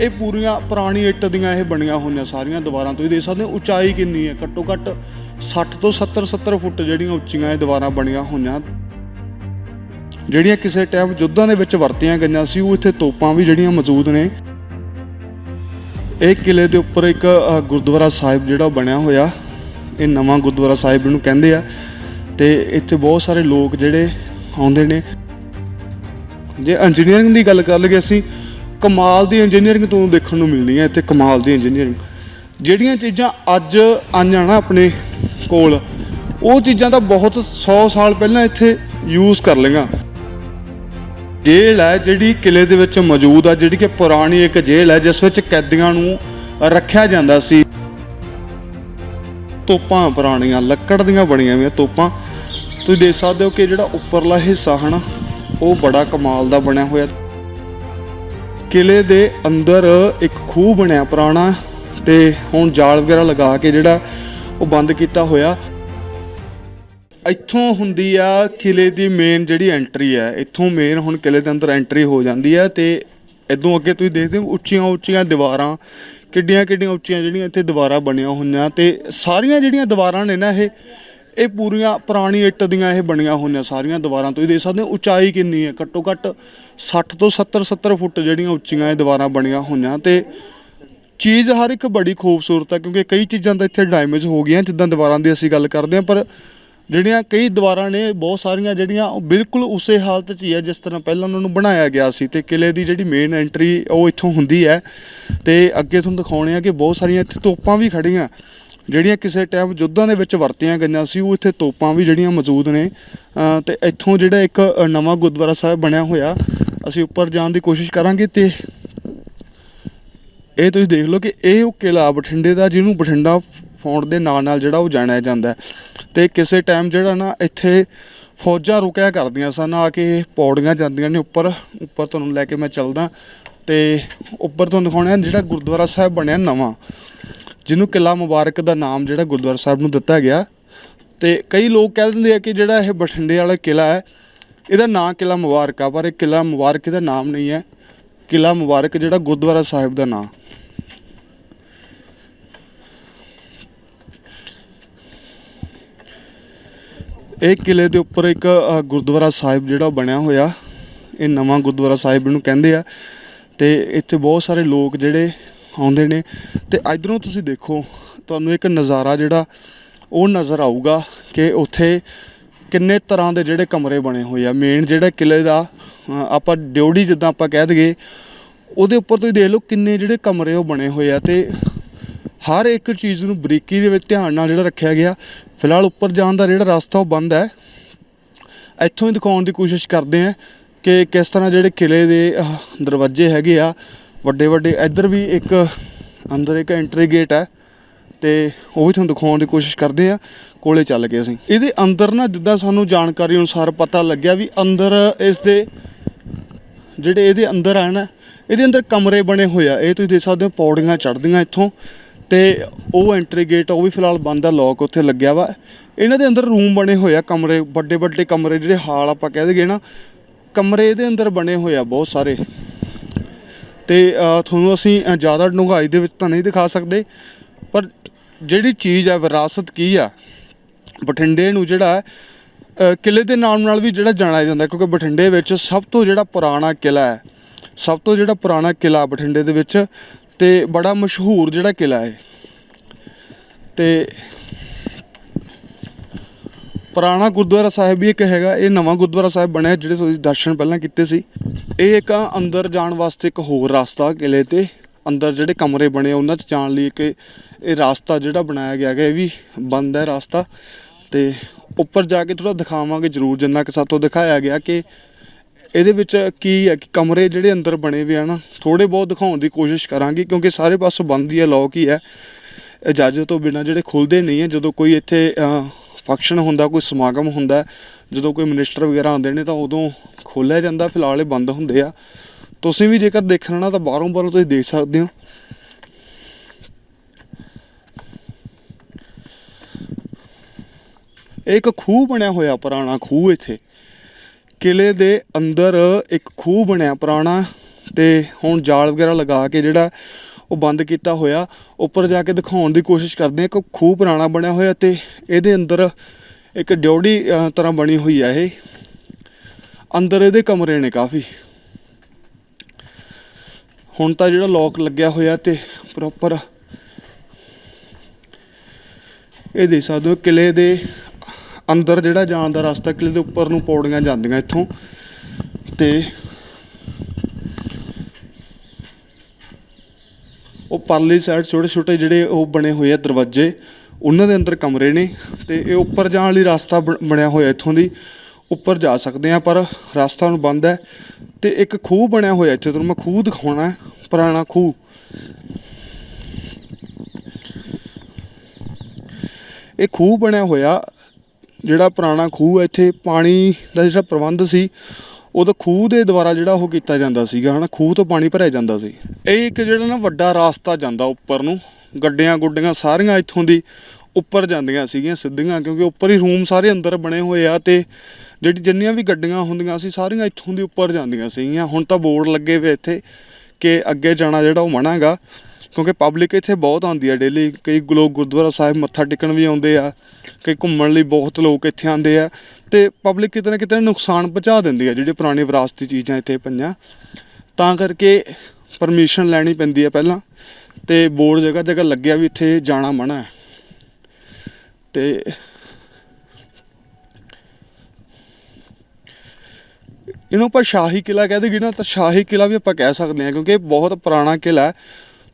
ਇਹ ਪੂਰੀਆਂ ਪੁਰਾਣੀ ਇੱਟ ਦੀਆਂ ਇਹ ਬਣੀਆਂ ਹੋਈਆਂ ਸਾਰੀਆਂ ਦੀਵਾਰਾਂ ਤੁਸੀਂ ਦੇਖ ਸਕਦੇ ਹੋ ਉਚਾਈ ਕਿੰਨੀ ਹੈ। ਘੱਟੋ ਘੱਟ 60 ਤੋਂ 70 70 ਫੁੱਟ ਜਿਹੜੀਆਂ ਉੱਚੀਆਂ ਇਹ ਦੀਵਾਰਾਂ ਬਣੀਆਂ ਹੋਈਆਂ। ਜਿਹੜੀਆਂ ਕਿਸੇ ਟਾਈਮ ਯੁੱਧਾਂ ਦੇ ਵਿੱਚ ਵਰਤੀਆਂ ਗਈਆਂ ਸੀ, ਉਹ ਇੱਥੇ ਤੋਪਾਂ ਵੀ ਜਿਹੜੀਆਂ ਮੌਜੂਦ ਨੇ। ਇਹ ਕਿਲੇ ਦੇ ਉੱਪਰ ਇੱਕ ਗੁਰਦੁਆਰਾ ਸਾਹਿਬ ਜਿਹੜਾ ਬਣਿਆ ਹੋਇਆ। ਇਹ ਨਵਾਂ ਗੁਰਦੁਆਰਾ ਸਾਹਿਬ ਨੂੰ ਕਹਿੰਦੇ ਆ। ਤੇ ਇੱਥੇ ਬਹੁਤ ਸਾਰੇ ਲੋਕ ਜਿਹੜੇ ਆਉਂਦੇ ਨੇ। ਜੇ ਇੰਜੀਨੀਅਰਿੰਗ ਦੀ ਗੱਲ ਕਰ ਲਈਏ ਅਸੀਂ ਕਮਾਲ ਦੀ ਇੰਜੀਨੀਅਰਿੰਗ ਤੁਹਾਨੂੰ ਦੇਖਣ ਨੂੰ ਮਿਲਣੀ ਹੈ ਇੱਥੇ, ਕਮਾਲ ਦੀ ਇੰਜੀਨੀਅਰਿੰਗ ਜਿਹੜੀਆਂ ਚੀਜ਼ਾਂ ਅੱਜ ਆਈਆਂ ਨਾ ਆਪਣੇ ਕੋਲ, ਉਹ ਚੀਜ਼ਾਂ ਤਾਂ ਬਹੁਤ 100 ਸਾਲ ਪਹਿਲਾਂ ਇੱਥੇ ਯੂਜ਼ ਕਰ ਲਈਆਂ। ਜੇਲ੍ਹ ਹੈ ਜਿਹੜੀ ਕਿਲੇ ਦੇ ਵਿੱਚ ਮੌਜੂਦ ਆ, ਜਿਹੜੀ ਕਿ ਪੁਰਾਣੀ ਇੱਕ ਜੇਲ੍ਹ ਹੈ, ਜਿਸ ਵਿੱਚ ਕੈਦੀਆਂ ਨੂੰ ਰੱਖਿਆ ਜਾਂਦਾ ਸੀ। ਤੋਪਾਂ ਪੁਰਾਣੀਆਂ, ਲੱਕੜ ਦੀਆਂ ਬਣੀਆਂ ਹੋਈਆਂ ਤੋਪਾਂ। ਤੁਸੀਂ ਦੇਖ ਸਕਦੇ ਹੋ ਕਿ ਜਿਹੜਾ ਉੱਪਰਲਾ ਹਿੱਸਾ ਹਨ, ਉਹ ਬੜਾ ਕਮਾਲ ਦਾ ਬਣਿਆ ਹੋਇਆ। ਕਿਲੇ ਦੇ ਅੰਦਰ ਇੱਕ ਖੂਹ ਬਣਿਆ ਪੁਰਾਣਾ ਤੇ ਹੁਣ ਜਾਲ ਵਗੈਰਾ ਲਗਾ ਕੇ ਜਿਹੜਾ ਉਹ ਬੰਦ ਕੀਤਾ ਹੋਇਆ। ਇੱਥੋਂ ਹੁੰਦੀ ਆ ਕਿਲੇ ਦੀ ਮੇਨ ਜਿਹੜੀ ਐਂਟਰੀ ਹੈ ਇੱਥੋਂ ਮੇਨ ਹੁਣ ਕਿਲੇ ਦੇ ਅੰਦਰ ਐਂਟਰੀ ਹੋ ਜਾਂਦੀ ਹੈ ਤੇ ਇਦੋਂ ਅੱਗੇ ਤੁਸੀਂ ਦੇਖਦੇ ਹੋ ਉੱਚੀਆਂ ਉੱਚੀਆਂ ਦੀਵਾਰਾਂ, ਕਿੱਡੀਆਂ ਕਿੱਡੀਆਂ ਉੱਚੀਆਂ ਜਿਹੜੀਆਂ ਇੱਥੇ ਦੀਵਾਰਾਂ ਬਣੀਆਂ ਹੋਈਆਂ ਤੇ ਸਾਰੀਆਂ ਜਿਹੜੀਆਂ ਦੀਵਾਰਾਂ ਨੇ ਨਾ ਇਹ ਇਹ ਪੂਰੀਆਂ ਪੁਰਾਣੀ ਇੱਟ ਦੀਆਂ ਇਹ ਬਣੀਆਂ ਹੋਈਆਂ ਸਾਰੀਆਂ ਦੀਵਾਰਾਂ ਤੁਸੀਂ ਦੇਖ ਸਕਦੇ ਹੋ ਉਚਾਈ ਕਿੰਨੀ ਹੈ? ਘੱਟੋ ਘੱਟ 60 ਤੋਂ 70 70 ਫੁੱਟ ਜਿਹੜੀਆਂ ਉੱਚੀਆਂ ਇਹ ਦੀਵਾਰਾਂ ਬਣੀਆਂ ਹੋਈਆਂ ਤੇ ਚੀਜ਼ ਹਰ ਇੱਕ ਬੜੀ ਖੂਬਸੂਰਤ ਹੈ ਕਿਉਂਕਿ ਕਈ ਚੀਜ਼ਾਂ ਤਾਂ ਇੱਥੇ ਡੈਮੇਜ ਹੋ ਗਈਆਂ ਜਿੱਦਾਂ ਦੀਵਾਰਾਂ ਦੀ ਅਸੀਂ ਗੱਲ ਕਰਦੇ ਹਾਂ, ਪਰ ਜਿਹੜੀਆਂ ਕਈ ਦੀਵਾਰਾਂ ਨੇ ਬਹੁਤ ਸਾਰੀਆਂ ਜਿਹੜੀਆਂ ਉਹ ਬਿਲਕੁਲ ਉਸੇ ਹਾਲਤ 'ਚ ਹੀ ਹੈ ਜਿਸ ਤਰ੍ਹਾਂ ਪਹਿਲਾਂ ਉਹਨਾਂ ਨੂੰ ਬਣਾਇਆ ਗਿਆ ਸੀ ਤੇ ਕਿਲੇ ਦੀ ਜਿਹੜੀ ਮੇਨ ਐਂਟਰੀ ਉਹ ਇੱਥੋਂ ਹੁੰਦੀ ਹੈ ਤੇ ਅੱਗੇ ਤੁਹਾਨੂੰ ਦਿਖਾਉਣੇ ਆ ਕਿ ਬਹੁਤ ਸਾਰੀਆਂ ਇੱਥੇ ਤੋਪਾਂ ਵੀ ਖੜੀਆਂ ਜਿਹੜੀਆਂ ਕਿਸੇ ਟਾਈਮ ਯੁੱਧਾਂ ਦੇ ਵਿੱਚ ਵਰਤੀਆਂ ਗਈਆਂ ਸੀ ਉਹ ਇੱਥੇ ਤੋਪਾਂ ਵੀ ਜਿਹੜੀਆਂ ਮੌਜੂਦ ਨੇ ਅ, ਤੇ ਇੱਥੋਂ ਜਿਹੜਾ ਇੱਕ ਨਵਾਂ ਗੁਰਦੁਆਰਾ ਸਾਹਿਬ ਬਣਿਆ ਹੋਇਆ ਅਸੀਂ ਉੱਪਰ ਜਾਣ ਦੀ ਕੋਸ਼ਿਸ਼ ਕਰਾਂਗੇ ਤੇ ਇਹ ਤੁਸੀਂ ਦੇਖ ਲਓ ਕਿ ਇਹ ਉਹ ਕਿਲਾ ਬਠਿੰਡੇ ਦਾ ਜਿਹਨੂੰ ਬਠਿੰਡਾ ਫੌਂਟ ਦੇ ਨਾਂ ਨਾਲ ਜਿਹੜਾ ਉਹ ਜਾਣਿਆ ਜਾਂਦਾ ਹੈ। ਤੇ ਕਿਸੇ ਟਾਈਮ ਜਿਹੜਾ ਨਾ ਇੱਥੇ ਫੌਜਾਂ ਰੁਕਿਆ ਕਰਦੀਆਂ ਸਨ ਆ ਕੇ ਪੌੜੀਆਂ ਜਾਂਦੀਆਂ ਨੇ ਉੱਪਰ ਉੱਪਰ ਤੁਹਾਨੂੰ ਲੈ ਕੇ ਮੈਂ ਚੱਲਦਾ ਤੇ ਉੱਪਰ ਤੁਹਾਨੂੰ ਦਿਖਾਉਣਾ ਜਿਹੜਾ ਗੁਰਦੁਆਰਾ ਸਾਹਿਬ ਬਣਿਆ ਨਵਾਂ ਜਿਹਨੂੰ ਕਿਲਾ ਮੁਬਾਰਕ ਦਾ ਨਾਮ ਜਿਹੜਾ ਗੁਰਦੁਆਰਾ ਸਾਹਿਬ ਨੂੰ ਦਿੱਤਾ ਗਿਆ, ਤੇ ਕਈ ਲੋਕ ਕਹਿ ਦਿੰਦੇ ਆ ਕਿ ਜਿਹੜਾ ਇਹ ਬਠਿੰਡੇ ਵਾਲਾ ਕਿਲਾ ਹੈ, ਇਹਦਾ ਨਾਂ ਕਿਲਾ ਮੁਬਾਰਕ ਆ, ਪਰ ਇਹ ਕਿਲਾ ਮੁਬਾਰਕ ਇਹਦਾ ਨਾਮ ਨਹੀਂ ਹੈ। ਕਿਲਾ ਮੁਬਾਰਕ ਜਿਹੜਾ ਗੁਰਦੁਆਰਾ ਸਾਹਿਬ ਦਾ ਨਾਂ। ਇਹ ਕਿਲੇ ਦੇ ਉੱਪਰ ਇੱਕ ਗੁਰਦੁਆਰਾ ਸਾਹਿਬ ਜਿਹੜਾ ਬਣਿਆ ਹੋਇਆ, ਇਹ ਨਵਾਂ ਗੁਰਦੁਆਰਾ ਸਾਹਿਬ ਨੂੰ ਕਹਿੰਦੇ ਆ, ਤੇ ਇੱਥੇ ਬਹੁਤ ਸਾਰੇ ਲੋਕ ਜਿਹੜੇ ਆਉਂਦੇ ਨੇ। ਤੇ ਇਧਰੋਂ ਤੁਸੀਂ ਦੇਖੋ, ਤੁਹਾਨੂੰ ਇੱਕ ਨਜ਼ਾਰਾ ਜਿਹੜਾ, ਉਹ ਨਜ਼ਰ ਆਊਗਾ ਕਿ ਉੱਥੇ ਕਿੰਨੇ ਤਰ੍ਹਾਂ ਦੇ ਜਿਹੜੇ ਕਮਰੇ ਬਣੇ ਹੋਏ ਆ। ਮੇਨ ਜਿਹੜਾ ਕਿਲੇ ਦਾ ਆਪਾਂ ਡਿਊੜੀ ਜਿੱਦਾਂ ਆਪਾਂ ਕਹਿ ਦਈਏ, ਉਹਦੇ ਉੱਪਰ ਤੁਸੀਂ ਦੇਖ ਲਓ ਕਿੰਨੇ ਜਿਹੜੇ ਕਮਰੇ ਉਹ ਬਣੇ ਹੋਏ ਆ ਤੇ ਹਰ ਇੱਕ ਚੀਜ਼ ਨੂੰ ਬਰੀਕੀ ਦੇ ਵਿੱਚ ਧਿਆਨ ਨਾਲ ਜਿਹੜਾ ਰੱਖਿਆ ਗਿਆ। ਫਿਲਹਾਲ ਉੱਪਰ ਜਾਣ ਦਾ ਜਿਹੜਾ ਰਸਤਾ ਉਹ ਬੰਦ ਹੈ। ਇੱਥੋਂ ਹੀ ਦਿਖਾਉਣ ਦੀ ਕੋਸ਼ਿਸ਼ ਕਰਦੇ ਆ ਕਿ ਕਿਸ ਤਰ੍ਹਾਂ ਜਿਹੜੇ ਕਿਲੇ ਦੇ ਦਰਵਾਜ਼ੇ ਹੈਗੇ ਆ ਵੱਡੇ ਵੱਡੇ, ਇੱਧਰ ਵੀ ਇੱਕ ਅੰਦਰ ਇੱਕ ਐਂਟਰੀ ਗੇਟ ਹੈ ਤੇ ਉਹ ਵੀ ਤੁਹਾਨੂੰ ਦਿਖਾਉਣ ਦੀ ਕੋਸ਼ਿਸ਼ ਕਰਦੇ ਆ, ਕੋਲੇ ਚੱਲ ਗਏ ਅਸੀਂ। ਇਹਦੇ ਅੰਦਰ ਨਾ ਜਿੱਦਾਂ ਸਾਨੂੰ ਜਾਣਕਾਰੀ ਅਨੁਸਾਰ ਪਤਾ ਲੱਗਿਆ ਵੀ ਅੰਦਰ ਇਸ ਦੇ ਜਿਹੜੇ ਇਹਦੇ ਅੰਦਰ ਆ ਨਾ, ਇਹਦੇ ਅੰਦਰ ਕਮਰੇ ਬਣੇ ਹੋਏ ਆ। ਇਹ ਤੁਸੀਂ ਦੇਖ ਸਕਦੇ ਹੋ ਪੌੜੀਆਂ ਚੜ੍ਹਦੀਆਂ ਇੱਥੋਂ ਤੇ ਉਹ ਐਂਟਰੀ ਗੇਟ ਉਹ ਵੀ ਫਿਲਹਾਲ ਬੰਦ ਆ ਲੋਕ ਉੱਥੇ ਲੱਗਿਆ ਵਾ। ਇਹਨਾਂ ਦੇ ਅੰਦਰ ਰੂਮ ਬਣੇ ਹੋਏ ਆ ਕਮਰੇ, ਵੱਡੇ ਵੱਡੇ ਕਮਰੇ ਜਿਹੜੇ ਹਾਲ ਆਪਾਂ ਕਹਿ ਦਈਏ ਨਾ, ਕਮਰੇ ਇਹਦੇ ਅੰਦਰ ਬਣੇ ਹੋਏ ਆ ਬਹੁਤ ਸਾਰੇ। ਤੇ ਤੁਹਾਨੂੰ ਅਸੀਂ ਜ਼ਿਆਦਾ ਡੂੰਘਾਈ ਦੇ ਵਿੱਚ ਤਾਂ ਨਹੀਂ ਦਿਖਾ ਸਕਦੇ ਪਰ ਜਿਹੜੀ ਚੀਜ਼ ਆ ਵਿਰਾਸਤ ਕੀ ਆ? ਬਠਿੰਡੇ ਨੂੰ ਜਿਹੜਾ ਹੈ, ਕਿਲੇ ਦੇ ਨਾਮ ਨਾਲ ਵੀ ਜਿਹੜਾ ਜਾਣਿਆ ਜਾਂਦਾ ਕਿਉਂਕਿ ਬਠਿੰਡੇ ਵਿੱਚ ਸਭ ਤੋਂ ਜਿਹੜਾ ਪੁਰਾਣਾ ਕਿਲਾ ਹੈ ਸਭ ਤੋਂ ਜਿਹੜਾ ਪੁਰਾਣਾ ਕਿਲਾ ਬਠਿੰਡੇ ਦੇ ਵਿੱਚ ਤੇ ਬੜਾ ਮਸ਼ਹੂਰ ਜਿਹੜਾ ਕਿਲਾ ਹੈ। ਤੇ ਪੁਰਾਣਾ ਗੁਰਦੁਆਰਾ ਸਾਹਿਬ ਵੀ ਇੱਕ ਹੈਗਾ ਇਹ ਨਵਾਂ ਗੁਰਦੁਆਰਾ ਸਾਹਿਬ ਬਣਿਆ ਜਿਹੜੇ ਤੁਸੀਂ ਦਰਸ਼ਨ ਪਹਿਲਾਂ ਕੀਤੇ ਸੀ। ਇਹ ਇੱਕ ਅੰਦਰ ਜਾਣ ਵਾਸਤੇ ਇੱਕ ਹੋਰ ਰਸਤਾ ਕਿਲੇ ਤੇ ਅੰਦਰ ਜਿਹੜੇ ਕਮਰੇ ਬਣੇ ਆ, ਉਹਨਾਂ 'ਚ ਜਾਣ ਲਈ ਇੱਕ ਇਹ ਰਸਤਾ ਜਿਹੜਾ ਬਣਾਇਆ ਗਿਆ ਹੈਗਾ ਇਹ ਵੀ ਬੰਦ ਹੈ ਰਸਤਾ। ਤੇ ਉੱਪਰ ਜਾ ਕੇ ਥੋੜਾ ਦਿਖਾਵਾਂਗੇ ਜ਼ਰੂਰ ਜਿੰਨਾ ਕਿ ਸਾਤੋਂ ਦਿਖਾਇਆ ਗਿਆ ਕਿ ਇਹਦੇ ਵਿੱਚ ਕੀ ਹੈ ਕਿ ਕਮਰੇ ਜਿਹੜੇ ਅੰਦਰ ਬਣੇ ਹੋਏ ਆ ਨਾ ਥੋੜੇ ਬਹੁਤ ਦਿਖਾਉਣ ਦੀ ਕੋਸ਼ਿਸ਼ ਕਰਾਂਗੇ ਕਿਉਂਕਿ ਸਾਰੇ ਪਾਸੋਂ ਬੰਦ ਹੀ ਹੈ ਲੋਕ ਹੀ ਹੈ। ਇਜਾਜ਼ਤ ਤੋਂ ਬਿਨਾ ਜਿਹੜੇ ਖੁੱਲਦੇ ਨਹੀਂ ਹੈ ਜਦੋਂ ਕੋਈ ਇੱਥੇ ਫੰਕਸ਼ਨ ਹੁੰਦਾ, ਕੋਈ ਸਮਾਗਮ ਹੁੰਦਾ, ਜਦੋਂ ਕੋਈ ਮਿਨਿਸਟਰ ਵਗੈਰਾ ਆਉਂਦੇ ਨੇ ਤਾਂ ਉਦੋਂ ਖੋਲ੍ਹਿਆ ਜਾਂਦਾ, ਫਿਲਹਾਲ ਇਹ ਬੰਦ ਹੁੰਦੇ ਆ। ਤੁਸੀਂ ਵੀ ਜੇਕਰ ਦੇਖਣਾ ਨਾ, ਤਾਂ ਬਾਹਰੋਂ ਬਾਹਰੋਂ ਤੁਸੀਂ ਦੇਖ ਸਕਦੇ ਹੋ। ਇਹ ਇੱਕ ਖੂਹ ਬਣਿਆ ਹੋਇਆ, ਪੁਰਾਣਾ ਖੂਹ ਇੱਥੇ। ਕਿਲੇ ਦੇ ਅੰਦਰ ਇੱਕ ਖੂਹ ਬਣਿਆ ਪੁਰਾਣਾ, ਤੇ ਹੁਣ ਜਾਲ ਵਗੈਰਾ ਲਗਾ ਕੇ ਜਿਹੜਾ ਉਹ ਬੰਦ ਕੀਤਾ ਹੋਇਆ। ਉੱਪਰ ਜਾ ਕੇ ਦਿਖਾਉਣ ਦੀ ਕੋਸ਼ਿਸ਼ ਕਰਦੇ ਆ ਕਿ ਖੂਹ ਪੁਰਾਣਾ ਬਣਿਆ ਹੋਇਆ ਤੇ ਇਹਦੇ ਅੰਦਰ ਇੱਕ ਡਿਉੜੀ ਤਰ੍ਹਾਂ ਬਣੀ ਹੋਈ ਆ ਇਹ। ਅੰਦਰ ਇਹਦੇ ਕਮਰੇ ਨੇ ਕਾਫੀ। ਹੁਣ ਤਾਂ ਜਿਹੜਾ ਲੋਕ ਲੱਗਿਆ ਹੋਇਆ ਤੇ ਪ੍ਰੋਪਰ ਇਹ ਦੇਖ ਸਕਦੇ ਹੋ ਕਿਲੇ ਦੇ ਅੰਦਰ ਜਿਹੜਾ ਜਾਣ ਦਾ ਰਸਤਾ ਕਿਲੇ ਦੇ ਉੱਪਰ ਨੂੰ ਪੌੜੀਆਂ ਜਾਂਦੀਆਂ ਇੱਥੋਂ। ਤੇ ਉਹ ਪਰਲੀ ਸਾਈਡ ਛੋਟੇ ਛੋਟੇ ਜਿਹੜੇ ਉਹ ਬਣੇ ਹੋਏ ਆ ਦਰਵਾਜ਼ੇ, ਉਹਨਾਂ ਦੇ ਅੰਦਰ ਕਮਰੇ ਨੇ ਤੇ ਇਹ ਉੱਪਰ ਜਾਣ ਲਈ ਰਸਤਾ ਬਣਿਆ ਹੋਇਆ ਇੱਥੋਂ ਦੀ। ਉੱਪਰ ਜਾ ਸਕਦੇ ਆ ਪਰ ਰਸਤਾ ਹੁਣ ਬੰਦ ਹੈ ਤੇ ਇੱਕ ਖੂਹ ਬਣਿਆ ਹੋਇਆ ਇੱਥੇ, ਤੁਹਾਨੂੰ ਮੈਂ ਖੂਹ ਦਿਖਾਉਣਾ ਪੁਰਾਣਾ ਖੂਹ। ਇਹ ਖੂਹ ਬਣਿਆ ਹੋਇਆ, ਜਿਹੜਾ ਪੁਰਾਣਾ ਖੂਹ ਹੈ, ਇੱਥੇ ਪਾਣੀ ਦਾ ਜਿਹੜਾ ਪ੍ਰਬੰਧ ਸੀ ਉਦੋਂ ਖੂਹ ਦੇ ਦੁਆਰਾ ਜਿਹੜਾ ਉਹ ਕੀਤਾ ਜਾਂਦਾ ਸੀਗਾ, ਹਨਾ, ਖੂਹ ਤੋਂ ਪਾਣੀ ਭਰਿਆ ਜਾਂਦਾ ਸੀ। ਇਹ ਇੱਕ ਜਿਹੜਾ ਨਾ ਵੱਡਾ ਰਾਸਤਾ ਜਾਂਦਾ ਉੱਪਰ ਨੂੰ, ਗੱਡੀਆਂ ਗੁੱਡੀਆਂ ਸਾਰੀਆਂ ਇੱਥੋਂ ਦੀ ਉੱਪਰ ਜਾਂਦੀਆਂ ਸੀਗੀਆਂ ਸਿੱਧੀਆਂ, ਕਿਉਂਕਿ ਉੱਪਰ ਹੀ ਰੂਮ ਸਾਰੇ ਅੰਦਰ ਬਣੇ ਹੋਏ ਆ ਤੇ ਜਿਹੜੀ ਜਿੰਨੀਆਂ ਵੀ ਗੱਡੀਆਂ ਹੁੰਦੀਆਂ ਸੀ, ਸਾਰੀਆਂ ਇੱਥੋਂ ਦੀ ਉੱਪਰ ਜਾਂਦੀਆਂ ਸੀਗੀਆਂ। ਹੁਣ ਤਾਂ ਬੋਰਡ ਲੱਗੇ ਹੋਏ ਇੱਥੇ ਕਿ ਅੱਗੇ ਜਾਣਾ ਜਿਹੜਾ ਉਹ ਮਨਾ ਕਿਉਂਕਿ ਪਬਲਿਕ ਇੱਥੇ ਬਹੁਤ ਆਉਂਦੀ ਆ ਡੇਲੀ ਕਈ ਲੋਕ ਗੁਰਦੁਆਰਾ ਸਾਹਿਬ ਮੱਥਾ ਟੇਕਣ ਵੀ ਆਉਂਦੇ ਆ, ਕਈ ਘੁੰਮਣ ਲਈ ਬਹੁਤ ਲੋਕ ਇੱਥੇ ਆਉਂਦੇ ਆ, ਤੇ ਪਬਲਿਕ ਕਿਤੇ ਨਾ ਕਿਤੇ ਨੁਕਸਾਨ ਪਹੁੰਚਾ ਦਿੰਦੀ ਆ ਜਿਹੜੀ ਪੁਰਾਣੀ ਵਿਰਾਸਤੀ ਚੀਜ਼ਾਂ ਇੱਥੇ ਪਈਆਂ। ਤਾਂ ਕਰਕੇ ਪਰਮਿਸ਼ਨ ਲੈਣੀ ਪੈਂਦੀ ਆ ਪਹਿਲਾਂ, ਤੇ ਬੋਰਡ ਜਗ੍ਹਾ ਜਗ੍ਹਾ ਲੱਗਿਆ ਵੀ ਇੱਥੇ ਜਾਣਾ ਮਨਾ ਹੈ। ਤੇ ਇਹਨੂੰ ਆਪਾਂ ਸ਼ਾਹੀ ਕਿਲਾ ਕਹਿ ਦੇਗੇ ਨਾ ਤਾਂ ਸ਼ਾਹੀ ਕਿਲਾ ਵੀ ਆਪਾਂ ਕਹਿ ਸਕਦੇ ਹਾਂ, ਕਿਉਂਕਿ ਇਹ ਬਹੁਤ ਪੁਰਾਣਾ ਕਿਲਾ ਹੈ।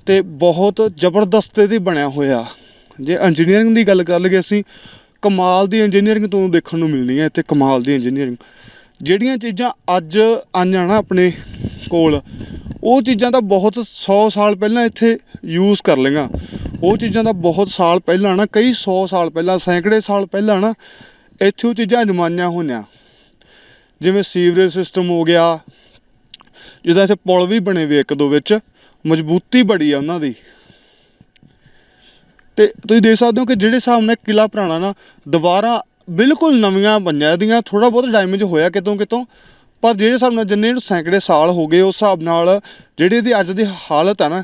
ਤੇ ਬਹੁਤ ਜ਼ਬਰਦਸਤ ਇਹਦੀ ਬਣਿਆ ਹੋਇਆ। ਜੇ ਇੰਜੀਨੀਅਰਿੰਗ ਦੀ ਗੱਲ ਕਰ ਲਈਏ ਅਸੀਂ, ਕਮਾਲ ਦੀ ਇੰਜੀਨੀਅਰਿੰਗ ਤੁਹਾਨੂੰ ਦੇਖਣ ਨੂੰ ਮਿਲਣੀ ਹੈ ਇੱਥੇ, ਕਮਾਲ ਦੀ ਇੰਜੀਨੀਅਰਿੰਗ ਜਿਹੜੀਆਂ ਚੀਜ਼ਾਂ ਅੱਜ ਆਈਆਂ ਨਾ ਆਪਣੇ ਕੋਲ, ਉਹ ਚੀਜ਼ਾਂ ਤਾਂ ਬਹੁਤ 100 ਸਾਲ ਪਹਿਲਾਂ ਇੱਥੇ ਯੂਜ਼ ਕਰ ਲਈਆਂ। ਉਹ ਚੀਜ਼ਾਂ ਦਾ ਬਹੁਤ ਸਾਲ ਪਹਿਲਾਂ ਨਾ, ਕਈ 100 ਸਾਲ ਪਹਿਲਾਂ, ਸੈਂਕੜੇ ਸਾਲ ਪਹਿਲਾਂ ਨਾ, ਇੱਥੇ ਉਹ ਚੀਜ਼ਾਂ ਅਜਮਾਈਆਂ ਹੋਈਆਂ। ਜਿਵੇਂ ਸੀਵਰੇਜ ਸਿਸਟਮ ਹੋ ਗਿਆ ਜਿੱਦਾਂ ਇੱਥੇ ਪੁਲ ਵੀ ਬਣੇ ਵੇ ਇੱਕ ਦੋ ਵਿੱਚ। ਮਜ਼ਬੂਤੀ ਬੜੀ ਆ ਉਹਨਾਂ ਦੀ। ਤੇ ਤੁਸੀਂ ਦੇਖ ਸਕਦੇ ਹੋ ਕਿ ਜਿਹੜੇ ਹਿਸਾਬ ਨਾਲ ਕਿਲਾ ਪੁਰਾਣਾ ਨਾ, ਦੁਬਾਰਾ ਬਿਲਕੁਲ ਨਵੀਆਂ ਬਣੀਆਂ ਦੀਆਂ ਥੋੜਾ ਬਹੁਤ ਡੈਮੇਜ ਹੋਇਆ ਕਿਤੋਂ ਕਿਤੋਂ, ਪਰ ਜਿਹੜੇ ਹਿਸਾਬ ਨਾਲ ਜਿੰਨੇ ਇਹਨੂੰ ਸੈਂਕੜੇ ਸਾਲ ਹੋ ਗਏ, ਉਸ ਹਿਸਾਬ ਨਾਲ ਜਿਹੜੀ ਇਹਦੀ ਅੱਜ ਦੀ ਹਾਲਤ ਆ ਨਾ,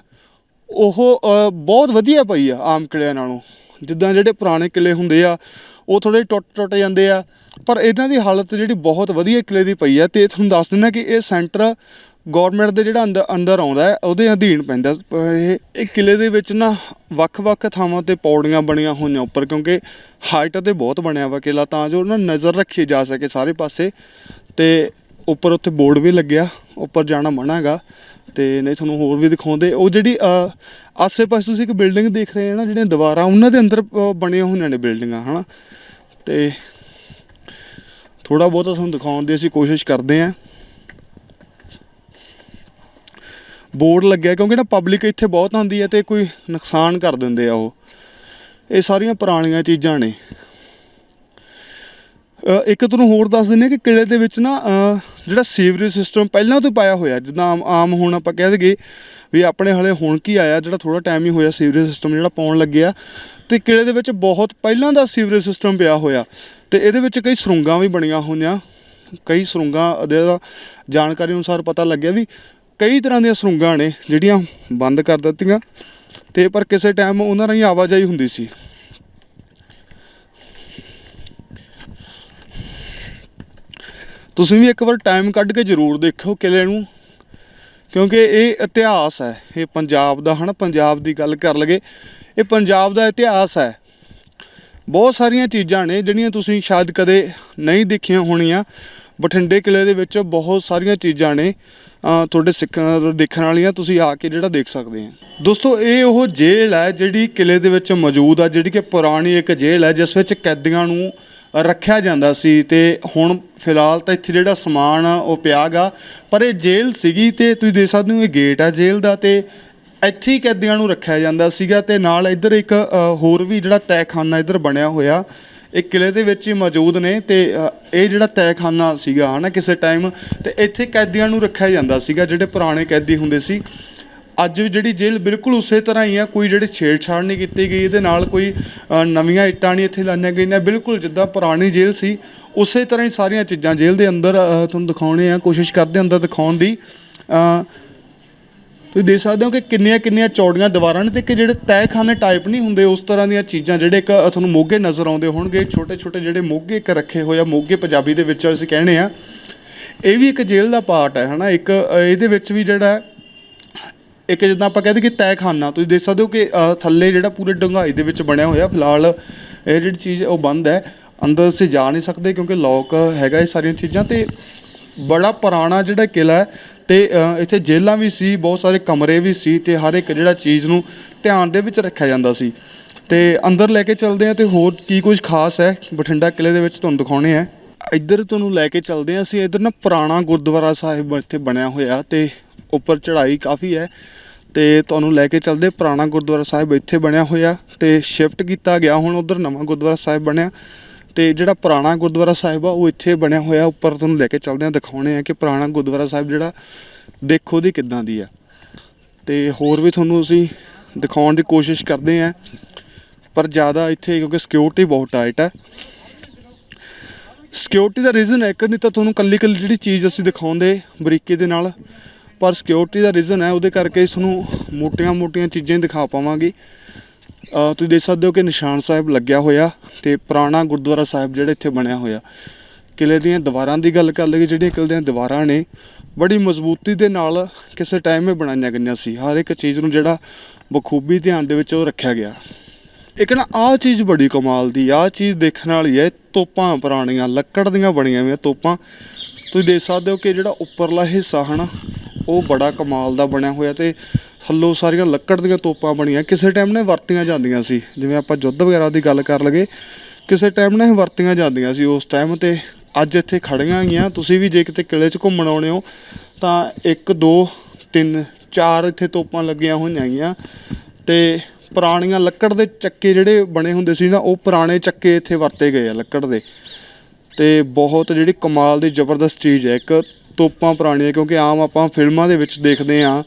ਉਹ ਬਹੁਤ ਵਧੀਆ ਪਈ ਆ ਆਮ ਕਿਲਿਆਂ ਨਾਲੋਂ। ਜਿੱਦਾਂ ਜਿਹੜੇ ਪੁਰਾਣੇ ਕਿਲੇ ਹੁੰਦੇ ਆ, ਉਹ ਥੋੜੇ ਟੁੱਟ ਟੁੱਟ ਜਾਂਦੇ ਆ, ਪਰ ਇਹਨਾਂ ਦੀ ਹਾਲਤ ਜਿਹੜੀ ਬਹੁਤ ਵਧੀਆ ਕਿਲੇ ਦੀ ਪਈ ਆ, ਤੇ ਤੁਹਾਨੂੰ ਦੱਸ ਦਿੰਦਾ ਕਿ ਇਹ ਸੈਂਟਰ ਗਵਰਨਮੈਂਟ ਦੇ ਜਿਹੜਾ ਅੰਦਰ ਅੰਦਰ ਆਉਂਦਾ ਹੈ, ਉਹਦੇ ਅਧੀਨ ਪੈਂਦਾ ਪ- ਇਹ ਇਹ ਕਿਲੇ ਦੇ ਵਿੱਚ ਨਾ ਵੱਖ-ਵੱਖ ਥਾਵਾਂ ਤੇ ਪੌੜੀਆਂ ਬਣੀਆਂ ਹੋਈਆਂ ਉੱਪਰ, ਕਿਉਂਕਿ ਹਾਈਟ ਤੇ ਬਹੁਤ ਬਣਿਆ ਵਾ ਕਿਲਾ ਤਾਂ ਜੋ ਨਾ ਨਜ਼ਰ ਰੱਖੀ ਜਾ ਸਕੇ ਸਾਰੇ ਪਾਸੇ। ਤੇ ਉੱਪਰ ਉੱਥੇ ਬੋਰਡ ਵੀ ਲੱਗਿਆ, ਉੱਪਰ ਜਾਣਾ ਮਨਾ ਹੈਗਾ। ਤੇ ਨਹੀਂ ਤੁਹਾਨੂੰ ਹੋਰ ਵੀ ਦਿਖਾਉਂਦੇ। ਉਹ ਜਿਹੜੀ ਆਸੇ-ਪਾਸੇ ਤੁਸੀਂ ਇੱਕ ਬਿਲਡਿੰਗ ਦੇਖ ਰਹੇ ਹੋ ਨਾ, ਜਿਹੜੀਆਂ ਦੀਵਾਰਾਂ, ਉਹਨਾਂ ਦੇ ਅੰਦਰ ਬਣੀਆਂ ਹੋਈਆਂ ਨੇ ਬਿਲਡਿੰਗਾਂ, ਹਨਾ? ਤੇ ਥੋੜਾ ਬਹੁਤ ਤੁਹਾਨੂੰ ਦਿਖਾਉਣ ਦੀ ਅਸੀਂ ਕੋਸ਼ਿਸ਼ ਕਰਦੇ ਆਂ ਬੋਰਡ ਲੱਗਿਆ ਕਿਉਂਕਿ ਨਾ ਪਬਲਿਕ ਇੱਥੇ ਬਹੁਤ ਆਉਂਦੀ ਹੈ ਤੇ ਕੋਈ ਨੁਕਸਾਨ ਕਰ ਦਿੰਦੇ ਆ ਉਹ। ਇਹ ਸਾਰੀਆਂ ਪੁਰਾਣੀਆਂ ਚੀਜ਼ਾਂ ਨੇ। ਇੱਕ ਤੁਹਾਨੂੰ ਹੋਰ ਦੱਸ ਦਿੰਦੇ ਹਾਂ ਕਿ ਕਿਲੇ ਦੇ ਵਿੱਚ ਨਾ ਜਿਹੜਾ ਸੀਵਰੇਜ ਸਿਸਟਮ ਪਹਿਲਾਂ ਤੋਂ ਪਾਇਆ ਹੋਇਆ, ਜਿੱਦਾਂ ਆਮ ਆਮ ਹੁਣ ਆਪਾਂ ਕਹਿ ਦਈਏ ਵੀ ਆਪਣੇ ਹਲੇ ਹੁਣ ਕੀ ਆਇਆ, ਜਿਹੜਾ ਥੋੜਾ ਟਾਈਮ ਹੀ ਹੋਇਆ ਸੀਵਰੇਜ ਸਿਸਟਮ ਜਿਹੜਾ ਪਾਉਣ ਲੱਗਿਆ। ਤੇ ਕਿਲੇ ਦੇ ਵਿੱਚ ਬਹੁਤ ਪਹਿਲਾਂ ਦਾ ਸੀਵਰੇਜ ਸਿਸਟਮ ਪਿਆ ਹੋਇਆ ਤੇ ਇਹਦੇ ਵਿੱਚ ਕਈ ਸੁਰੰਗਾਂ ਵੀ ਬਣੀਆਂ ਹੋਈਆਂ। ਕਈ ਸੁਰੰਗਾਂ ਦੇ ਜਾਣਕਾਰੀ ਅਨੁਸਾਰ ਪਤਾ ਲੱਗਿਆ ਵੀ ਕਈ ਤਰ੍ਹਾਂ ਦੀਆਂ ਸੁਰੰਗਾਂ ਨੇ ਜਿਹੜੀਆਂ ਬੰਦ ਕਰ ਦਿੱਤੀਆਂ ਤੇ ਪਰ ਕਿਸੇ ਟਾਈਮ ਉਹਨਾਂ ਰਾਹੀਂ ਆਵਾਜਾਈ ਹੁੰਦੀ ਸੀ। ਤੁਸੀਂ ਵੀ ਇੱਕ ਵਾਰ ਟਾਈਮ ਕੱਢ ਕੇ ਜ਼ਰੂਰ ਦੇਖਿਓ ਕਿਲੇ ਨੂੰ, ਕਿਉਂਕਿ ਇਹ ਇਤਿਹਾਸ ਹੈ, ਇਹ ਪੰਜਾਬ ਦਾ, ਹਨਾ? ਪੰਜਾਬ ਦੀ ਗੱਲ ਕਰ ਲਗੇ ਇਹ ਪੰਜਾਬ ਦਾ ਇਤਿਹਾਸ ਹੈ। ਬਹੁਤ ਸਾਰੀਆਂ ਚੀਜ਼ਾਂ ਨੇ ਜਿਹੜੀਆਂ ਤੁਸੀਂ ਸ਼ਾਇਦ ਕਦੇ ਨਹੀਂ ਦੇਖੀਆਂ ਹੋਣੀਆਂ ਬਠਿੰਡੇ ਕਿਲੇ ਦੇ ਵਿੱਚ ਬਹੁਤ ਸਾਰੀਆਂ ਚੀਜ਼ਾਂ ਨੇ ਤੁਹਾਡੇ ਸਿੱਖਣ ਦੇਖਣ ਵਾਲੀਆਂ, ਤੁਸੀਂ ਆ ਕੇ ਜਿਹੜਾ ਦੇਖ ਸਕਦੇ ਆ। ਦੋਸਤੋ, ਇਹ ਉਹ ਜੇਲ੍ਹ ਹੈ ਜਿਹੜੀ ਕਿਲੇ ਦੇ ਵਿੱਚ ਮੌਜੂਦ ਆ, ਜਿਹੜੀ ਕਿ ਪੁਰਾਣੀ ਇੱਕ ਜੇਲ੍ਹ ਹੈ, ਜਿਸ ਵਿੱਚ ਕੈਦੀਆਂ ਨੂੰ ਰੱਖਿਆ ਜਾਂਦਾ ਸੀ ਤੇ ਹੁਣ ਫਿਲਹਾਲ ਤਾਂ ਇੱਥੇ ਜਿਹੜਾ ਸਮਾਨ ਆ, ਉਹ ਪਿਆਗਾ ਪਰ ਇਹ ਜੇਲ੍ਹ ਸੀਗੀ ਤੇ ਤੁਸੀਂ ਦੇਖ ਸਕਦੇ ਹੋ ਇਹ ਗੇਟ ਆ ਜੇਲ੍ਹ ਦਾ ਤੇ ਇੱਥੇ ਹੀ ਕੈਦੀਆਂ ਨੂੰ ਰੱਖਿਆ ਜਾਂਦਾ ਸੀਗਾ ਤੇ ਨਾਲ ਇੱਧਰ ਇੱਕ ਹੋਰ ਵੀ ਜਿਹੜਾ ਤੈਖਾਨਾ ਇੱਧਰ ਬਣਿਆ ਹੋਇਆ। ਇਹ ਕਿਲੇ ਦੇ ਵਿੱਚ ਹੀ ਮੌਜੂਦ ਨੇ ਤੇ ਅ, ਇਹ ਜਿਹੜਾ ਤੈਖਾਨਾ ਸੀਗਾ ਹਨਾ ਕਿਸੇ ਟਾਈਮ ਤੇ ਇੱਥੇ ਕੈਦੀਆਂ ਨੂੰ ਰੱਖਿਆ ਜਾਂਦਾ ਸੀਗਾ ਜਿਹੜੇ ਪੁਰਾਣੇ ਕੈਦੀ ਹੁੰਦੇ ਸੀ। ਅੱਜ ਵੀ ਜਿਹੜੀ ਜੇਲ੍ਹ ਬਿਲਕੁਲ ਉਸੇ ਤਰ੍ਹਾਂ ਹੀ ਆ ਕੋਈ ਜਿਹੜੀ ਛੇੜਛਾੜ ਨਹੀਂ ਕੀਤੀ ਗਈ ਇਹਦੇ ਨਾਲ ਕੋਈ ਅ, ਨਵੀਆਂ ਇੱਟਾਂ ਨਹੀਂ ਇੱਥੇ ਲਾਈਆਂ ਗਈਆਂ। ਬਿਲਕੁਲ ਜਿੱਦਾਂ ਪੁਰਾਣੀ ਜੇਲ੍ਹ ਸੀ ਉਸੇ ਤਰ੍ਹਾਂ ਹੀ ਸਾਰੀਆਂ ਚੀਜ਼ਾਂ ਜੇਲ੍ਹ ਦੇ ਅੰਦਰ ਅ, ਤੁਹਾਨੂੰ ਦਿਖਾਉਣੇ ਆ ਕੋਸ਼ਿਸ਼ ਕਰਦੇ ਅੰਦਰ ਦਿਖਾਉਣ ਦੀ। ਅ, ਤੁਸੀਂ ਦੇਖ ਸਕਦੇ ਹੋ ਕਿ ਕਿੰਨੀਆਂ ਕਿੰਨੀਆਂ ਚੌੜੀਆਂ ਦੀਵਾਰਾਂ ਨੇ ਤੇ ਕਿ ਜਿਹੜੇ ਤਹਿਖਾਨੇ ਟਾਈਪ ਨਹੀਂ ਹੁੰਦੇ, ਉਸ ਤਰ੍ਹਾਂ ਦੀਆਂ ਚੀਜ਼ਾਂ ਜਿਹੜੇ ਇੱਕ ਤੁਹਾਨੂੰ ਮੋਗੇ ਨਜ਼ਰ ਆਉਂਦੇ ਹੋਣਗੇ। ਛੋਟੇ ਛੋਟੇ ਜਿਹੜੇ ਮੋਗੇ ਇੱਕ ਰੱਖੇ ਹੋਏ ਆ, ਮੋਗੇ ਪੰਜਾਬੀ ਦੇ ਵਿੱਚ ਅਸੀਂ ਕਹਿੰਦੇ ਆ। ਇਹ ਵੀ ਇੱਕ ਜੇਲ੍ਹ ਦਾ ਪਾਰਟ ਹੈ, ਹਨਾ? ਇੱਕ ਇਹਦੇ ਵਿੱਚ ਵੀ ਜਿਹੜਾ ਇੱਕ ਜਿੱਦਾਂ ਆਪਾਂ ਕਹਿੰਦੇ ਕਿ ਤਹਿਖਾਨਾ ਤੁਸੀਂ ਦੇਖ ਸਕਦੇ ਹੋ ਕਿ ਥੱਲੇ ਜਿਹੜਾ ਪੂਰੇ ਡੰਗਾਈ ਦੇ ਵਿੱਚ ਬਣਿਆ ਹੋਇਆ, ਫਿਲਹਾਲ ਇਹ ਜਿਹੜੀ ਚੀਜ਼ ਉਹ ਬੰਦ ਹੈ। ਅੰਦਰ ਅਸੀਂ ਜਾ ਨਹੀਂ ਸਕਦੇ ਕਿਉਂਕਿ ਲੋਕ ਹੈਗਾ ਇਹ ਸਾਰੀਆਂ ਚੀਜ਼ਾਂ ਤੇ ਬੜਾ ਪੁਰਾਣਾ ਜਿਹੜਾ ਕਿਲਾ ਹੈ ਤੇ ਇੱਥੇ ਜੇਲ੍ਹਾਂ ਵੀ ਸੀ, ਬਹੁਤ ਸਾਰੇ ਕਮਰੇ ਵੀ ਸੀ ਤੇ ਹਰ ਇੱਕ ਜਿਹੜਾ ਚੀਜ਼ ਨੂੰ ਧਿਆਨ ਦੇ ਵਿੱਚ ਰੱਖਿਆ ਜਾਂਦਾ ਸੀ। ਤੇ ਅੰਦਰ ਲੈ ਕੇ ਚੱਲਦੇ ਆ ਤੇ ਹੋਰ ਕੀ ਕੁਝ ਖਾਸ ਹੈ? ਬਠਿੰਡਾ ਕਿਲੇ ਦੇ ਵਿੱਚ ਤੁਹਾਨੂੰ ਦਿਖਾਉਣੇ ਆ ਇੱਧਰ ਤੁਹਾਨੂੰ ਲੈ ਕੇ ਚੱਲਦੇ ਆ ਅਸੀਂ, ਇੱਧਰ ਨਾ ਪੁਰਾਣਾ ਗੁਰਦੁਆਰਾ ਸਾਹਿਬ ਇੱਥੇ ਬਣਿਆ ਹੋਇਆ ਤੇ ਉੱਪਰ ਚੜ੍ਹਾਈ ਕਾਫੀ ਹੈ। ਤੇ ਤੁਹਾਨੂੰ ਲੈ ਕੇ ਚੱਲਦੇ ਪੁਰਾਣਾ ਗੁਰਦੁਆਰਾ ਸਾਹਿਬ ਇੱਥੇ ਬਣਿਆ ਹੋਇਆ ਤੇ ਸ਼ਿਫਟ ਕੀਤਾ ਗਿਆ, ਹੁਣ ਉਧਰ ਨਵਾਂ ਗੁਰਦੁਆਰਾ ਸਾਹਿਬ ਬਣਿਆ। ਤੇ ਜਿਹੜਾ ਪੁਰਾਣਾ ਗੁਰਦੁਆਰਾ ਸਾਹਿਬ ਆ, ਉਹ ਇੱਥੇ ਬਣਿਆ ਹੋਇਆ, ਉੱਪਰ ਤੁਹਾਨੂੰ ਲੈ ਕੇ ਚੱਲਦੇ ਆ ਦਿਖਾਉਣੇ ਆ ਕਿ ਪੁਰਾਣਾ ਗੁਰਦੁਆਰਾ ਸਾਹਿਬ ਜਿਹੜਾ, ਦੇਖੋ ਦੀ ਕਿੱਦਾਂ ਦੀ ਆ। ਤੇ ਹੋਰ ਵੀ ਤੁਹਾਨੂੰ ਅਸੀਂ ਦਿਖਾਉਣ ਦੀ ਕੋਸ਼ਿਸ਼ ਕਰਦੇ ਆ ਪਰ ਜ਼ਿਆਦਾ ਇੱਥੇ ਕਿਉਂਕਿ ਸਿਕਿਉਰਿਟੀ ਬਹੁਤ ਟਾਈਟ ਹੈ ਸਿਕਿਉਰਿਟੀ ਦਾ ਰੀਜ਼ਨ ਹੈ ਇੱਕ, ਨਹੀਂ ਤਾਂ ਤੁਹਾਨੂੰ ਕੱਲੀ ਕੱਲੀ ਜਿਹੜੀ ਚੀਜ਼ ਅਸੀਂ ਦਿਖਾਉਂਦੇ ਬਰੀਕੀ ਦੇ ਨਾਲ, ਪਰ ਸਿਕਿਉਰਿਟੀ ਦਾ ਰੀਜ਼ਨ ਹੈ, ਉਹਦੇ ਕਰਕੇ ਇਸ ਨੂੰ ਮੋਟੀਆਂ-ਮੋਟੀਆਂ ਚੀਜ਼ਾਂ ਹੀ ਦਿਖਾ ਪਾਵਾਂਗੇ। ਤੁਸੀਂ ਦੇਖ ਸਕਦੇ ਹੋ ਕਿ ਨਿਸ਼ਾਨ ਸਾਹਿਬ ਲੱਗਿਆ ਹੋਇਆ ਤੇ ਪੁਰਾਣਾ ਗੁਰਦੁਆਰਾ ਸਾਹਿਬ ਜਿਹੜਾ ਇੱਥੇ ਬਣਿਆ ਹੋਇਆ। ਕਿਲੇ ਦੀਆਂ ਦੀਵਾਰਾਂ ਦੀ ਗੱਲ ਕਰ ਲਈਏ, ਜਿਹੜੀਆਂ ਕਿਲੇ ਦੀਆਂ ਦੀਵਾਰਾਂ ਨੇ, ਬੜੀ ਮਜ਼ਬੂਤੀ ਦੇ ਨਾਲ ਕਿਸੇ ਟਾਈਮ 'ਤੇ ਬਣਾਈਆਂ ਗਈਆਂ ਸੀ। ਹਰ ਇੱਕ ਚੀਜ਼ ਨੂੰ ਜਿਹੜਾ ਬਖੂਬੀ ਧਿਆਨ ਦੇ ਵਿੱਚ ਉਹ ਰੱਖਿਆ ਗਿਆ। ਇੱਕ ਨਾ ਆਹ ਚੀਜ਼ ਬੜੀ ਕਮਾਲ ਦੀ, ਆਹ ਚੀਜ਼ ਦੇਖਣ ਵਾਲੀ ਹੈ, ਤੋਪਾਂ ਪੁਰਾਣੀਆਂ, ਲੱਕੜ ਦੀਆਂ ਬਣੀਆਂ ਹੋਈਆਂ ਤੋਪਾਂ। ਤੁਸੀਂ ਦੇਖ ਸਕਦੇ ਹੋ ਕਿ ਜਿਹੜਾ ਉੱਪਰਲਾ ਹਿੱਸਾ ਹਨਾ, ਉਹ ਬੜਾ ਕਮਾਲ ਦਾ ਬਣਿਆ ਹੋਇਆ ਤੇ ਥੱਲੋਂ ਸਾਰੀਆਂ ਲੱਕੜ ਦੀਆਂ ਤੋਪਾਂ ਬਣੀਆਂ। ਕਿਸੇ ਟਾਈਮ ਨੇ ਵਰਤੀਆਂ ਜਾਂਦੀਆਂ ਸੀ। ਜਿਵੇਂ ਆਪਾਂ ਯੁੱਧ ਵਗੈਰਾ ਦੀ ਗੱਲ ਕਰ ਲਗੇ ਕਿਸੇ ਟਾਈਮ ਨੇ ਵਰਤੀਆਂ ਜਾਂਦੀਆਂ ਸੀ ਉਸ ਟਾਈਮ ਤੇ। ਅੱਜ ਇੱਥੇ ਖੜੀਆਂ ਗਈਆਂ। ਤੁਸੀਂ ਵੀ ਜੇ ਕਿਤੇ ਕਿਲੇ 'ਚ ਘੁੰਮਣ ਆਉਣੇ ਹੋ, ਤਾਂ 1 2 3 4 ਇੱਥੇ ਤੋਪਾਂ ਲੱਗੀਆਂ ਹੋਈਆਂ ਗਈਆਂ। ਤੇ ਪੁਰਾਣੀਆਂ ਲੱਕੜ ਦੇ ਚੱਕੇ ਜਿਹੜੇ ਬਣੇ ਹੁੰਦੇ ਸੀ ਨਾ, ਉਹ ਪੁਰਾਣੇ ਚੱਕੇ ਇੱਥੇ ਵਰਤੇ ਗਏ ਆ ਲੱਕੜ ਦੇ। ਤੇ ਬਹੁਤ ਜਿਹੜੀ ਕਮਾਲ ਦੀ ਜ਼ਬਰਦਸਤ ਚੀਜ਼ ਹੈ। ਇੱਕ ਤੋਪਾਂ ਪੁਰਾਣੀਆਂ, ਕਿਉਂਕਿ ਆਮ ਆਪਾਂ ਫਿਲਮਾਂ ਦੇ ਵਿੱਚ ਦੇਖਦੇ ਆ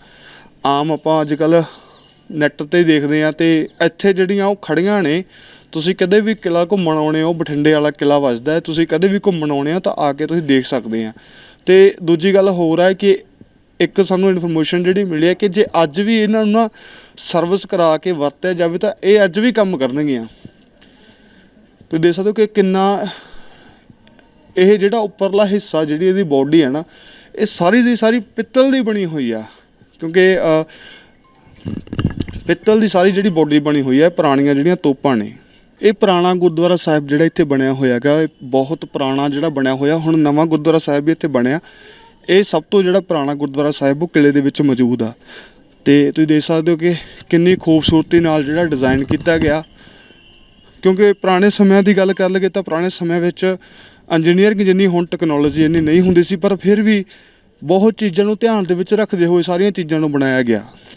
ਆਮ ਆਪਾਂ ਅੱਜ ਕੱਲ ਨੈੱਟ ਤੇ ਦੇਖਦੇ ਆ ਤੇ ਇੱਥੇ ਜਿਹੜੀਆਂ ਉਹ ਖੜੀਆਂ ਨੇ, ਤੁਸੀਂ ਕਦੇ ਵੀ ਕਿਲਾ ਘੁੰਮਣ ਆਉਣੇ ਹੋ, ਬਠਿੰਡੇ ਵਾਲਾ ਕਿਲਾ ਵੱਜਦਾ ਤੁਸੀਂ ਕਦੇ ਵੀ ਘੁੰਮਣ ਆਉਣੇ ਹੋ ਤਾਂ ਆ ਕੇ ਤੁਸੀਂ ਦੇਖ ਸਕਦੇ ਆ ਤੇ ਦੂਜੀ ਗੱਲ ਹੋਰ ਹੈ ਕਿ ਇੱਕ ਸਾਨੂੰ ਇਨਫੋਰਮੇਸ਼ਨ ਜਿਹੜੀ ਮਿਲੀ ਹੈ ਕਿ ਜੇ ਅੱਜ ਵੀ ਇਹਨਾਂ ਨੂੰ ਨਾ ਸਰਵਿਸ ਕਰਾ ਕੇ ਵਰਤਿਆ ਜਾਵੇ ਤਾਂ ਇਹ ਅੱਜ ਵੀ ਕੰਮ ਕਰਨਗੀਆਂ। ਤੁਸੀਂ ਦੇਖ ਸਕਦੇ ਹੋ ਕਿ ਕਿੰਨਾ ਇਹ ਜਿਹੜਾ ਉੱਪਰਲਾ ਹਿੱਸਾ ਜਿਹੜੀ ਇਹਦੀ ਬਾਡੀ ਹੈ ਨਾ, ਇਹ ਸਾਰੀ ਦੀ ਸਾਰੀ ਪਿੱਤਲ ਦੀ ਬਣੀ ਹੋਈ ਆ। ਕਿਉਂਕਿ ਪਿੱਤਲ ਦੀ ਸਾਰੀ ਜਿਹੜੀ ਬੋਡੀ ਬਣੀ ਹੋਈ ਹੈ, ਪੁਰਾਣੀਆਂ ਜਿਹੜੀਆਂ ਤੋਪਾਂ ਨੇ, ਇਹ ਪੁਰਾਣਾ ਗੁਰਦੁਆਰਾ ਸਾਹਿਬ ਜਿਹੜਾ ਇੱਥੇ ਬਣਿਆ ਹੋਇਆ ਹੈਗਾ ਬਹੁਤ ਪੁਰਾਣਾ ਜਿਹੜਾ ਬਣਿਆ ਹੋਇਆ, ਹੁਣ ਨਵਾਂ ਗੁਰਦੁਆਰਾ ਸਾਹਿਬ ਵੀ ਇੱਥੇ ਬਣਿਆ, ਇਹ ਸਭ ਤੋਂ ਜਿਹੜਾ ਪੁਰਾਣਾ ਗੁਰਦੁਆਰਾ ਸਾਹਿਬ ਉਹ ਕਿਲੇ ਦੇ ਵਿੱਚ ਮੌਜੂਦ ਆ। ਤੇ ਤੁਸੀਂ ਦੇਖ ਸਕਦੇ ਹੋ ਕਿ ਕਿੰਨੀ ਖੂਬਸੂਰਤੀ ਨਾਲ ਜਿਹੜਾ ਡਿਜ਼ਾਈਨ ਕੀਤਾ ਗਿਆ, ਕਿਉਂਕਿ ਪੁਰਾਣੇ ਸਮਿਆਂ ਦੀ ਗੱਲ ਕਰ ਲਈਏ ਤਾਂ ਪੁਰਾਣੇ ਸਮਿਆਂ ਵਿੱਚ ਇੰਜੀਨੀਅਰਿੰਗ ਜਿੰਨੀ ਹੁਣ ਟੈਕਨੋਲੋਜੀ ਇੰਨੀ ਨਹੀਂ ਹੁੰਦੀ ਸੀ, ਪਰ ਫਿਰ ਵੀ ਬਹੁਤ ਚੀਜ਼ਾਂ ਨੂੰ ਧਿਆਨ ਦੇ ਵਿੱਚ ਰੱਖਦੇ ਹੋਏ ਸਾਰੀਆਂ ਚੀਜ਼ਾਂ ਨੂੰ ਬਣਾਇਆ ਗਿਆ।